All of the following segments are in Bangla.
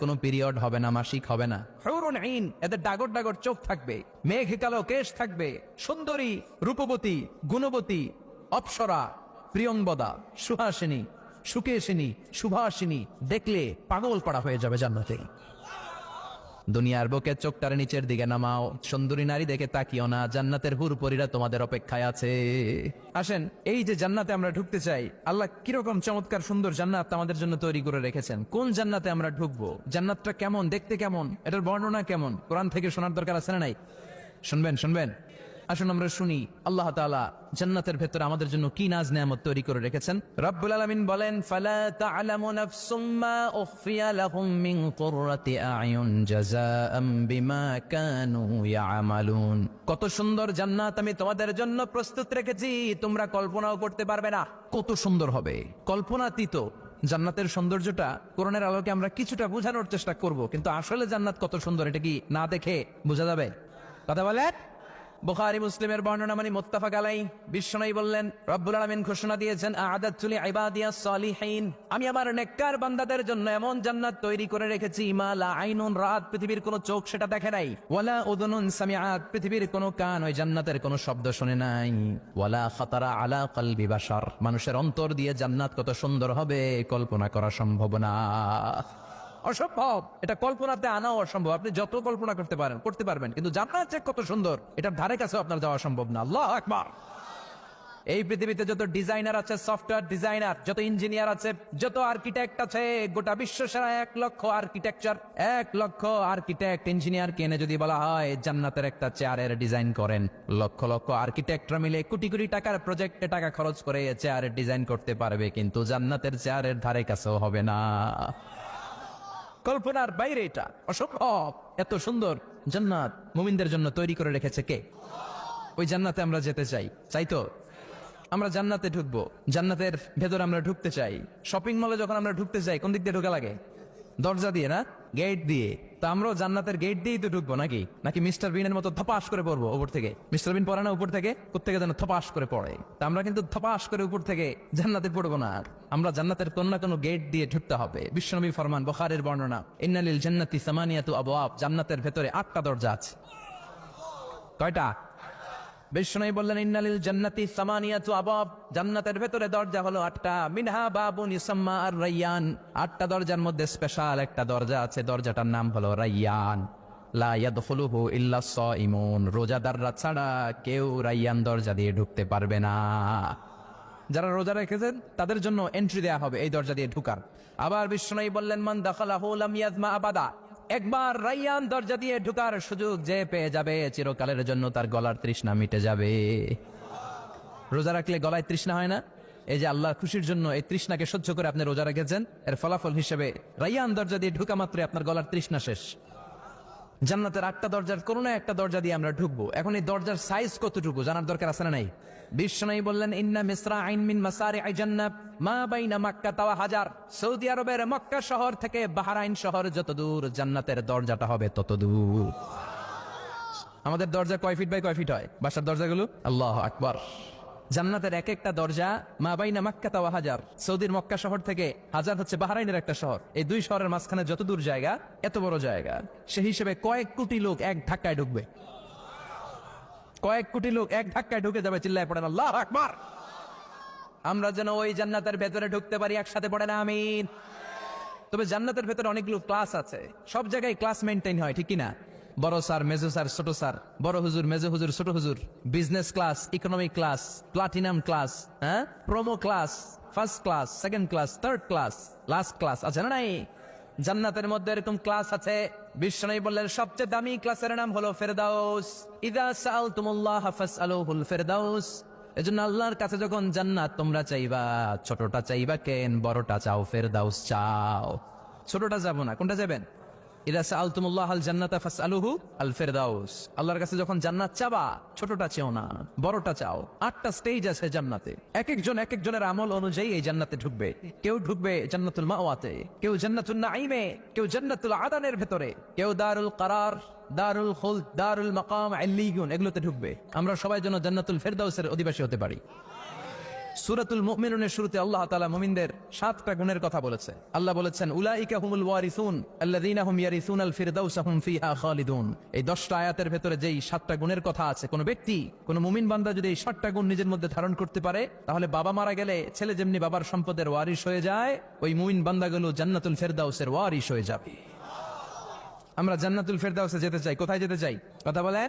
কোনো পিরিয়ড হবে না, মাসিক হবে না। আইন, এদের ডাগর ডাগর চোখ থাকবে, মেঘ কালো কেশ থাকবে, সুন্দরী, রূপবতী, গুণবতী, অপসরা প্রিয়ংবদা সুহাসিনী, সুকেশিনী, সুভাসিনী, দেখলে পাগল পাড়া হয়ে যাবে জান্নাতে। দুনিয়ার বুকে চোখটার নিচের দিকে নামাও, সুন্দরী নারী দেখে তাকিও না, জান্নাতের হুর পরীরা তোমাদের অপেক্ষায় আছে। আসেন, এই যে জান্নাতে আমরা ঢুকতে চাই, আল্লাহ কীরকম চমৎকার সুন্দর জান্নাত আমাদের জন্য তৈরি করে রেখেছেন। কোন জান্নাতে আমরা ঢুকবো? জান্নাতটা কেমন, দেখতে কেমন? এটার বর্ণনা কেমন? কোরআন থেকে শোনার দরকার আছে না নাই? শুনবেন শুনবেন। আসুন আমরা শুনি আল্লাহ তাআলা জান্নাতের ভেতরে আমাদের জন্য কি নাজ নেয়ামত তৈরি করে রেখেছেন? রব্বুল আলামিন বলেন ফালা তা'লামু নাফসুম মা উখফিয়া লাহুম মিন কুররাতি আ'য়ুন জাযাআম বিমা কানু ইয়ামালুন। কত সুন্দর জান্নাত আমি তোমাদের জন্য প্রস্তুত রেখেছি তোমরা কল্পনাও করতে পারবে না। কত সুন্দর হবে। কল্পনাতীত জান্নাতের সৌন্দর্যটা কোরআনের আলোকে আমরা কিছুটা বোঝানোর চেষ্টা করব কিন্তু আসলে জান্নাত কত সুন্দর এটা কি না দেখে বোঝা যাবে? কথা বলেন। বুখারী মুসলিমের বর্ণনা মানে মুত্তাফাক আলাই বিশ্বনবী বললেন, রব্বুল আলামিন ঘোষণা দিয়েছেন আদাতুল ইবাদিয়াস সালিহিন আমি আমার নেককার বান্দাদের জন্য এমন জান্নাত তৈরি করে রেখেছি, মা লা আইনুন রাত পৃথিবীর কোনো চোখ সেটা দেখে নাই, ওয়ালা উদুনুন সামিআত পৃথিবীর কোনো কান ওই জান্নাতের কোনো শব্দ শুনে নাই, ওয়ালা খাতারা আলা কলবি বাশার। মানুষের অন্তর দিয়ে জান্নাত কত সুন্দর হবে, কল্পনা করা সম্ভব না। অসম্ভব। এটা কল্পনাতে আনাও অসম্ভব। আপনি যত কল্পনা করতে পারেন, করতে পারবেন। কিন্তু জান্নাত যে কত সুন্দর, এটার ধারে কাছে আপনার যাওয়া সম্ভব না। আল্লাহ আকবার। এই পৃথিবীতে যত ডিজাইনার আছে, সফটওয়্যার ডিজাইনার, যত ইঞ্জিনিয়ার আছে, যত আর্কিটেক্ট আছে, গোটা বিশ্ব সারা এক লক্ষ আর্কিটেকচার, এক লক্ষ আর্কিটেক্ট ইঞ্জিনিয়ার কেনে যদি বলা হয়, জান্নাতের একটা চেয়ারের ডিজাইন করেন। লক্ষ লক্ষ আর্কিটেক্টরা মিলে কোটি কোটি টাকার প্রজেক্টে টাকা খরচ করে চেয়ারের ডিজাইন করতে পারবে, কিন্তু জান্নাতের চেয়ারের ধারে কাছেও হবে না। কল্পনার বাইরে এটা। অসম্ভব এত সুন্দর জান্নাত মুমিনদের জন্য তৈরি করে রেখেছে কে? ওই জান্নাতে আমরা যেতে চাই চাই তো? আমরা জান্নাতে ঢুকবো, জান্নাতের ভেতর আমরা ঢুকতে চাই। শপিং মলে যখন আমরা ঢুকতে চাই কোন দিক দিয়ে ঢোকা লাগে? দরজা দিয়ে না? গেট দিয়ে। তা আমরাও জান্নাতের গেট দিয়েই তো ঢুকবো নাকি? নাকি মিস্টার বিনের মতো থপাস করে পড়ব উপর থেকে? মিস্টার বিন পড়ে না উপর থেকে? কোথেকে যেন থপাস করে পড়ে? তা আমরা কিন্তু থপাস করে উপর থেকে জান্নাতে পড়ব না। আমরা জান্নাতের কোন না কোনো গেট দিয়ে ঢুকতে হবে। বিশ্বনবী ফরমান বখারের বর্ণনা, ইন্নালিল জান্নাতি সামানিয়াতু আবওয়াব জান্নাতের ভেতরে আটটা দরজা আছে। কয়টা? বিষ্ণু বললেন, ইন্নালিল জান্নাতি সামানিয়াতু আবাব জান্নাতের ভেতরে দরজা হলো আটটা। মিনহা বাবুন ইসাম্মা আর রাইয়ান। আটটা দরজার মধ্যে স্পেশাল একটা দরজা আছে। দরজাটার নাম হলো রাইয়ান। লা ইয়াদখুলুহু ইল্লা সাইমুন রোজাদাররা ছাড়া কেউ রাইয়ান দরজা দিয়ে ঢুকতে পারবে না। যারা রোজা রেখেছেন, তাদের জন্য এন্ট্রি দেয়া হবে এই দরজা দিয়ে ঢুকার। আবার বিষ্ণু বললেন, মান দাখালাহু লাম ইয়াজমা আবাদা। একবার রাইয়ান দরজা দিয়ে ঢুকার সুযোগ যে পেয়ে যাবে, চিরকালের জন্য তার গলার তৃষ্ণা মিটে যাবে। রোজা রাখলে গলায় তৃষ্ণা হয় না? এই যে আল্লাহ খুশির জন্য এই তৃষ্ণাকে সহ্য করে আপনি রোজা রেখেছেন, এর ফলাফল হিসেবে রাইয়ান দরজা দিয়ে ঢুকা মাত্রই আপনার গলার তৃষ্ণা শেষ। জান্নাতের আটটা দরজার কোনো না একটা দরজা দিয়ে আমরা ঢুকবো। এখন এই দরজার সাইজ কতটুকু? জানার দরকার আছে না নাই? বিশ্বনাই বললেন, ইন্না মিসরা আইন মিন মাসারি আই জান্নাত, মা বাইনা মাক্কা তাওয়া হাজার। সৌদি আরবের মক্কা শহর থেকে বাহারাইন শহর যত দূর জান্নাতের দরজাটা হবে তত দূর আমাদের দরজা কয় ফিট বাই কয় ফিট হয়? বাসার দরজাগুলো? আল্লাহ আকবার। জান্নাতের এক একটা দরজা মা বাইনা মাক্কা তাওয়া হাজার। সৌদির মক্কা শহর থেকে হাজার হচ্ছে বাহারাইনের একটা শহর। এই দুই শহরের মাঝখানে যত দূর জায়গা, এত বড় জায়গা। সে হিসেবে কয়েক কোটি লোক এক ধাক্কায় ঢুকবে। কয়েক কোটি লোক এক ধাক্কায় ঢুকে যাবে, চিল্লায় পড়েন, আল্লাহ আকবার! আমরা যেন ওই জান্নাতের ভেতরে ঢুকতে পারি, একসাথে পড়ে না আমিন! তবে জান্নাতের ভেতরে অনেকগুলো ক্লাস আছে। সব জায়গায় ক্লাস মেনটেন হয়, ঠিক না বড় স্যার, মেজো স্যার, ছোট স্যার, বড় হুজুর, মেজো হুজুর, ছোট হুজুর business class economic class platinum class হ্যাঁ? Promo class first class second class third class last class আছে না নাই? জান্নাতের মধ্যে এরকম ক্লাস আছে বিষ্ণু বললেন, সবচেয়ে দামি ক্লাসের নাম হলো ফেরদাউস। ইদা সালতুমুল্লাহ ফাসআলুহুল ফেরদাউস। এজন্য আল্লাহর কাছে যখন জান্নাত, তোমরা চাইবা ছোটটা চাইবা কেন? বড়টা চাও, ফেরদাউস চাও। ছোটটা যাব না, কোনটা যাবেন? আমল অনুযায়ী এই জান্নাতে ঢুকবে। কেউ ঢুকবে জান্নাতুল মাওয়াতে, কেউ কেউ জান্নাতুল আদানের ভেতরে, কেউ দারুল কারার, দারুল দারুল মাকাম এগুলোতে ঢুকবে। আমরা সবাই যেন জান্নাতুল ফেরদাউসের অধিবাসী হতে পারি। সুরাতুল মুমিনুনের শুরুতে আল্লাহ তালা মুমিনদের সাতটা গুণের কথা বলেছে। আল্লাহ বলেছেন, উলাইকা হুমুল ওয়ারিসুন, আল্লাযীনা হুম ইয়ারিসুনাল ফিরদাউসা হুম ফিহা খালিদুন। এই 10টা আয়াতের ভেতরে যেই সাতটা গুণের কথা আছে, কোন ব্যক্তি, কোন মুমিন বান্দা যদি এই সাতটা গুণ নিজের মধ্যে ধারণ করতে পারে, তাহলে বাবা মারা গেলে ছেলে যেমনি বাবার সম্পদের ওয়ারিশ হয়ে যায়, ওই মুমিন বান্দাগুলো জান্নাতুল ফেরদাউসের ওয়ারিশ হয়ে যাবে। আমরা জান্নাতুল ফেরদাউসে যেতে চাই, কোথায় যেতে চাই? কথা বলেন।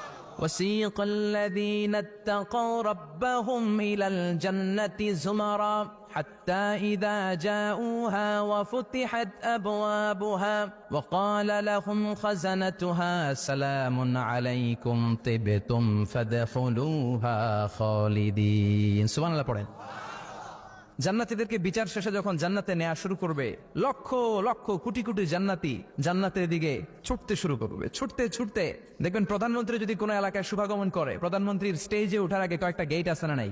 وسيق الذين اتقوا ربهم إلى الجنة زمرا حتى إذا جاءوها وفتحت أبوابها وقال لهم خزنتها سلام عليكم طبتم فادخلوها خالدين. سبحان الله জান্নাতীদেরকে বিচার শেষে যখন জান্নাতে নেওয়া শুরু করবে, লক্ষ লক্ষ কোটি কোটি জান্নাতি জান্নাতের দিকে ছুটতে শুরু করবে। ছুটতে ছুটতে, দেখবেন প্রধানমন্ত্রী যদি কোনো এলাকায় শুভাগমন করে, প্রধানমন্ত্রীর স্টেজে ওঠার আগে কয়েকটা গেট আছে না নাই?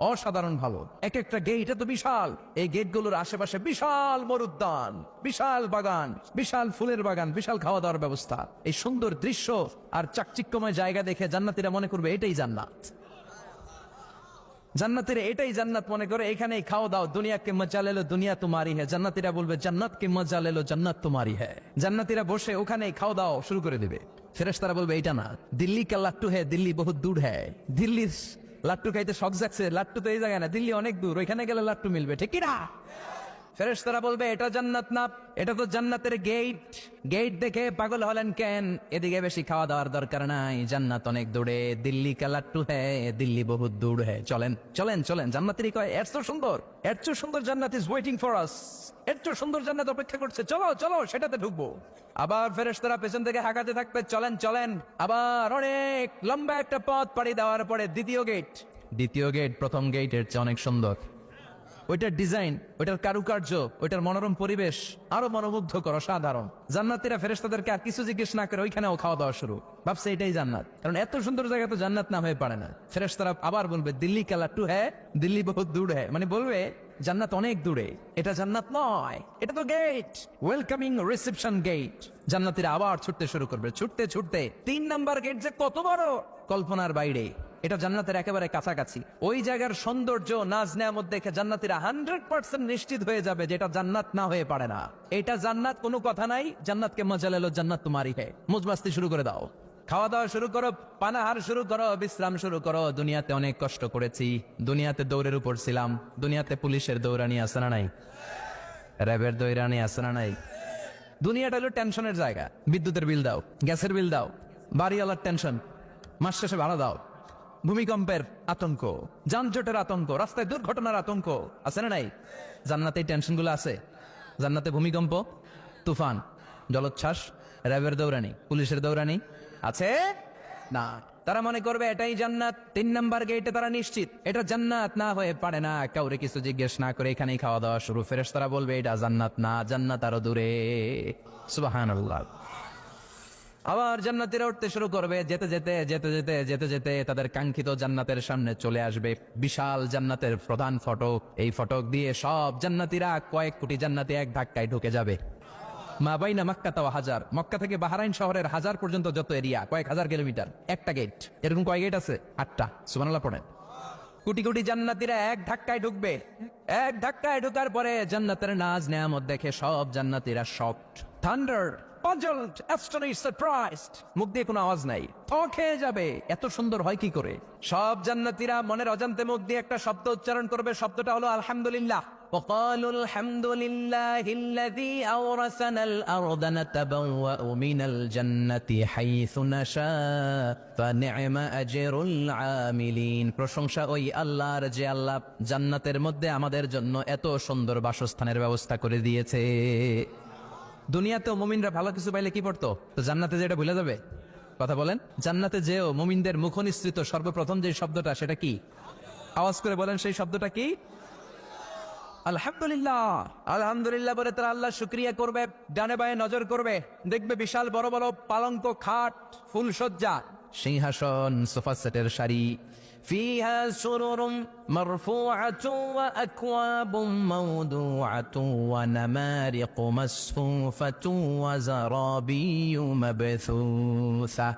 অসাধারণ ভালো। এক একটা গেট এত বিশাল। এই গেটগুলোর আশেপাশে বিশাল মরুদ্যান, বিশাল বাগান, বিশাল ফুলের বাগান, বিশাল খাওয়া দাওয়ার ব্যবস্থা। এই সুন্দর দৃশ্য আর চাকচিক্যময় জায়গা দেখে জান্নাতিরা মনে করবে, এটাই জান্নাত। জান্নাতের এটাই জান্নাত মনে করে, এখানেই খাওয়া দাও দুনিয়া কে মজা লেলো দুনিয়া তোমারই হ্যাঁ জান্নাতিরা বলবে জান্নাত কে মজা লেলো জান্নাত তোমারই হ্যাঁ জান্নাতিরা বসে ওখানেই খাওয়া দাও শুরু করে দিবে। ফেরেশতারা বলবে এটা না দিল্লি কা লাট্টু হ্যাঁ দিল্লি বহুত দূর হ্যাঁ দিল্লির লাট্টু খাইতে শখ যাচ্ছে, লাট্টু তো এই জায়গায় না, দিল্লি অনেক দূর, ওইখানে গেলে লাট্টু মিলবে, ঠিক কি না ফেরেশতারা বলবে, এটা জান্নাত না, এটা তো জান্নাতের গেট গেট দেখে পাগল হলেন কেন? এদিকে বেশি খাওয়া দাওয়ার দরকার নাই, জান্নাত অনেক দূরে, দিল্লি কালাট্টু হ্যাঁ দিল্লি বহুত দূর হ্যাঁ চলেন চলেন চলেন, জান্নাতেরই কয়, এর তো সুন্দর, এর তো সুন্দর জান্নাত ইজ ওয়েটিং ফর আস এর তো সুন্দর জান্নাত অপেক্ষা করছে, চলো চলো, সেটাতে ঢুকবো। আবার ফেরেশতারা পেছন থেকে হাঁকাতে থাকবে, চলেন চলেন। আবার অনেক লম্বা একটা পথ পাড়ি দেওয়ার পরে দ্বিতীয় গেট দ্বিতীয় গেট প্রথম গেটের চেয়ে অনেক সুন্দর। ওইটার ডিজাইন, ওইটার কারুকার্য, ওইটার মনোরম পরিবেশ, আরও মনোমুগ্ধ মনোমুগ্ধকর, অসাধারণ। জান্নাতিরা ফেরেস্তাদেরকে আর কিছু জিজ্ঞেস না করে ওইখানেও খাওয়া দাওয়া শুরু। ভাবছে এটাই জান্নাত। কারণ এত সুন্দর জায়গা তো জান্নাত না হয়ে পারে না। ফেরেস্তারা আবার বলবে, দিল্লি কালা টু হ্যাঁ দিল্লি বহুত দূর হ্যাঁ মানে বলবে, জান্নাত অনেক দূরে। এটা জান্নাত নয়, এটা তো গেট ওয়েলকামিং রিসেপশন গেট জান্নাতিরা আবার ছুটতে শুরু করবে। ছুটতে ছুটতে তিন নাম্বার গেট যে কত বড়, কল্পনার বাইরে। এটা জান্নাতের একেবারে কাছাকাছি। ওই জায়গার সৌন্দর্য, নাজ নেয়ামত দেখে জান্নাতিরা হান্ড্রেড পার্সেন্ট নিশ্চিত হয়ে যাবে যেটা জান্নাত না হয়ে পারে না। এটা জান্নাত কোনো কথা নাই, জান্নাতকে মজা লেলো জান্নাত তোমারই হে। মুজমাস্তি শুরু করে দাও। খাওয়া দাওয়া শুরু করো, পানাহার শুরু করো, বিশ্রাম শুরু করো। দুনিয়াতে অনেক কষ্ট করেছি, দুনিয়াতে দৌড়ের উপর ছিলাম, দুনিয়াতে পুলিশের দৌড়ানি আছে না নাই? র্যাবের দৌড়ানি আছে না নাই? দুনিয়াটা হলো টেনশনের জায়গা। বিদ্যুতের বিল দাও, গ্যাসের বিল দাও, বাড়িওয়ালার টেনশন। মাস শেষে ভাড়া দাও। ভূমিকম্পের আতঙ্ক, যানজটের আতঙ্ক, রাস্তায় দুর্ঘটনার আতঙ্ক, আছে না নাই? জান্নাতে টেনশনগুলো আছে। জান্নাতে ভূমিকম্প, তুফান, জলোচ্ছ্বাস, র্যাবের দৌড়ানি, পুলিশের দৌড়ানি, আছে? না। তারা মনে করবে এটাই জান্নাত, তিন নাম্বার গেটে তারা নিশ্চিত। এটা জান্নাত না হয়ে পারে না, কাউরে কিছু জিজ্ঞেস না করে এখানেই খাওয়া দাওয়া শুরু। ফেরেস তারা বলবে, এটা জান্নাত না, জান্নাত আরও দূরে। সুবাহান আবার জান্নাতিরা উঠতে শুরু করবে, যেতে যেতে যেতে যেতে যেতে যেতে তাদের কাঙ্ক্ষিত জান্নাতের সামনে চলে আসবে। বিশাল জান্নাতের প্রধান ফটক। এই ফটক দিয়ে সব জান্নাতিরা কয়েক কোটি জান্নাতি এক ধাক্কায় ঢুকে যাবে। মা বাইনা মক্কা তাও হাজার। মক্কা থেকে বাহারাইন শহরের হাজার পর্যন্ত যত এরিয়া, কয়েক হাজার কিলোমিটার। একটা গেট এরকম কয় গেট আছে? আটটা। সুবহানাল্লাহ পড়েন। কোটি কোটি জান্নাতিরা এক ধাক্কায় ঢুকবে। এক ধাক্কায় ঢুকার পরে জান্নাতের নাজ নেয়ামত দেখে সব জান্নাতিরা shocked thunder puzzled, astonished, surprised মুখ দিয়ে কোনো আওয়াজ নাই থ খেয়ে যাবে এত সুন্দর হয় কি করে সব জান্নাতিরা মনের অজান্তে মুখ দিয়ে একটা শব্দ উচ্চারণ করবে শব্দটা হলো আলহামদুলিল্লাহ وقالوا الحمد لله الذي أورثنا الأرض نتبوأ من الجنة حيث نشاء فنعم أجر العاملين প্রশংসা ওই আল্লাহর যে আল্লাহ জান্নাতের মধ্যে আমাদের জন্য এত সুন্দর বাসস্থানের ব্যবস্থা করে দিয়েছে দুনিয়াতেও মোমিনরা ভালো কিছু পাইলে কি পড়তো? তো জান্নাতে যেটা ভুলে যাবে। কথা বলেন, জান্নাতে যেও মুমিনদের মুখনিসৃত সর্বপ্রথম যে শব্দটা সেটা কি? আওয়াজ করে বলেন, সেই শব্দটা কি? আলহামদুলিল্লাহ। আলহামদুলিল্লাহ বলে তারা আল্লাহ শুক্রিয়া করবে, ডানে বায়ে নজর করবে। দেখবে বিশাল বড় বড় পালঙ্ক খাট ফুলসজ্জা সিংহাসন সোফা সেটের শাড়ি فيها سرر مرفوعة وأكواب موضوعة ونمارق مصفوفة وزرابي مبثوثة